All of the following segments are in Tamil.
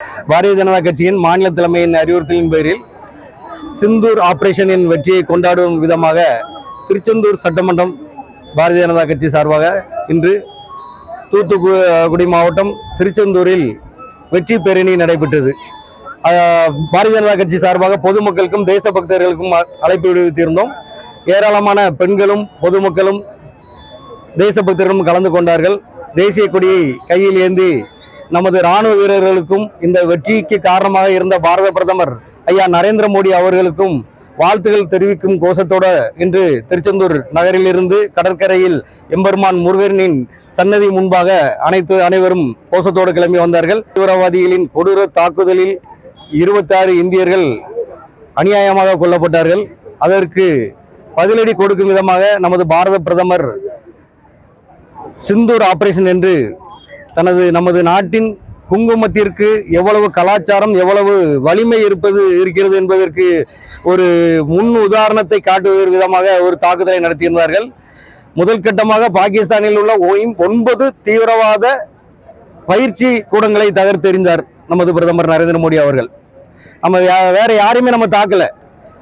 பாரதிய ஜனதா கட்சியின் மாநில தலைமையின் அறிவுறுத்தலின் பேரில் சிந்தூர் ஆபரேஷனின் வெற்றியை கொண்டாடும் விதமாக திருச்செந்தூர் சட்டமன்றம் பாரதிய ஜனதா கட்சி சார்பாக இன்று தூத்துக்குடி மாவட்டம் திருச்செந்தூரில் வெற்றி பேரணி நடைபெற்றது. பாரதிய ஜனதா கட்சி சார்பாக பொதுமக்களுக்கும் தேசபக்தர்களுக்கும் அ- அழைப்பு விடுத்திருந்தோம். ஏராளமான பெண்களும் பொதுமக்களும் தேசபக்தர்களும் கலந்து கொண்டார்கள். தேசிய கொடியை கையில் ஏந்தி நமது ராணுவ வீரர்களுக்கும் இந்த வெற்றிக்கு காரணமாக இருந்த பாரத பிரதமர் ஐயா நரேந்திர மோடி அவர்களுக்கும் வாழ்த்துகள் தெரிவிக்கும் கோஷத்தோட இன்று திருச்செந்தூர் நகரிலிருந்து கடற்கரையில் எம்பெருமான் முருகனின் சன்னதி முன்பாக அனைத்து அனைவரும் கோஷத்தோடு கிளம்பி வந்தார்கள். தீவிரவாதிகளின் கொடூர தாக்குதலில் இருபத்தாறு இந்தியர்கள் அநியாயமாக கொல்லப்பட்டார்கள். அதற்கு பதிலடி கொடுக்கும் விதமாக நமது பாரத பிரதமர் சிந்தூர் ஆபரேஷன் என்று தனது நமது நாட்டின் குங்குமத்திற்கு எவ்வளவு கலாச்சாரம் எவ்வளவு வலிமை இருப்பது இருக்கிறது என்பதற்கு ஒரு முன் உதாரணத்தை காட்டுவதற்கு விதமாக ஒரு தாக்குதலை நடத்தியிருந்தார்கள். முதல் கட்டமாக பாகிஸ்தானில் உள்ள ஒன்பது தீவிரவாத பயிற்சி கூடங்களை தகர்த்தெறிந்தார் நமது பிரதமர் நரேந்திர மோடி அவர்கள். நம்ம யா- வேற யாரையுமே நம்ம தாக்கல.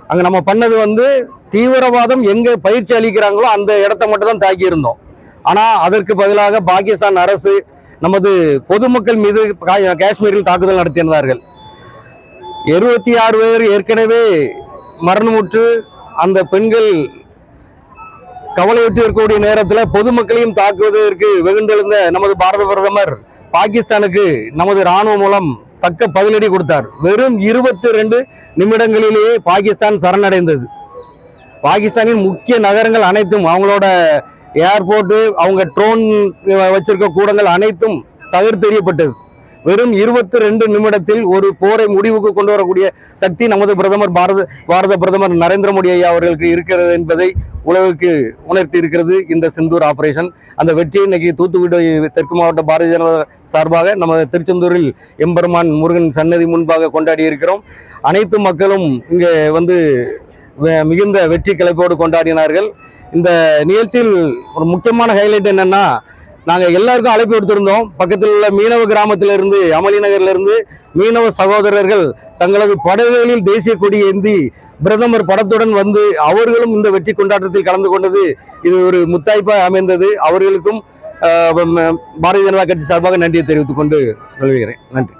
அங்க நம்ம பண்ணது வந்து தீவிரவாதம் எங்க பயிற்சி அளிக்கிறாங்களோ அந்த இடத்த மட்டும் தான் தாக்கி இருந்தோம் ஆனா அதற்கு பதிலாக பாகிஸ்தான் அரசு நமது பொதுமக்கள் மீது கா- காஷ்மீரில் தாக்குதல் நடத்தியிருந்தார்கள். இருபத்தி ஆறு பேர் ஏற்கனவே மரணமுற்று அந்த பெண்கள் கவலையுற்று இருக்கக்கூடிய நேரத்தில் பொதுமக்களையும் தாக்குவதற்கு வெகுண்டெழுந்த நமது பாரத பிரதமர் பாகிஸ்தானுக்கு நமது ராணுவம் மூலம் தக்க பதிலடி கொடுத்தார். வெறும் இருபத்தி ரெண்டு நிமிடங்களிலேயே பாகிஸ்தான் சரணடைந்தது. பாகிஸ்தானின் முக்கிய நகரங்கள் அனைத்தும் அவங்களோட ஏர்போர்ட்டு அவங்க ட்ரோன் வச்சிருக்க கூடங்கள் அனைத்தும் தகர்த்தெறியப்பட்டது வெறும் இருபத்தி ரெண்டு நிமிடத்தில் ஒரு போரை முடிவுக்கு கொண்டு வரக்கூடிய சக்தி நமது பிரதமர் பாரத பாரத பிரதமர் நரேந்திர மோடி ஐயா அவர்களுக்கு இருக்கிறது என்பதை உலகுக்கு உணர்த்தி இருக்கிறது இந்த சிந்தூர் ஆபரேஷன் அந்த வெற்றியை இன்னைக்கு தூத்துக்குடி தெற்கு மாவட்ட பாரதிய ஜனதா சார்பாக நம்ம திருச்செந்தூரில் எம்பெருமான் முருகன் சன்னதி முன்பாக கொண்டாடி இருக்கிறோம். அனைத்து மக்களும் இங்கே வந்து மிகுந்த வெற்றி கிளப்போடு கொண்டாடினார்கள். இந்த நிகழ்ச்சியில் ஒரு முக்கியமான ஹைலைட் என்னென்னா நாங்கள் எல்லாருக்கும் அழைப்பு எடுத்திருந்தோம் பக்கத்தில் உள்ள மீனவ கிராமத்திலிருந்து அமளி நகர்லேருந்து மீனவ சகோதரர்கள் தங்களது படகுகளில் தேசிய கொடி ஏந்தி பிரதமர் படத்துடன் வந்து அவர்களும் இந்த வெற்றி கொண்டாட்டத்தில் கலந்து கொண்டது இது ஒரு முத்தாய்ப்பாக அமைந்தது. அவர்களுக்கும் பாரதிய ஜனதா கட்சி சார்பாக நன்றியை தெரிவித்துக் கொண்டு கொள்கிறேன் நன்றி.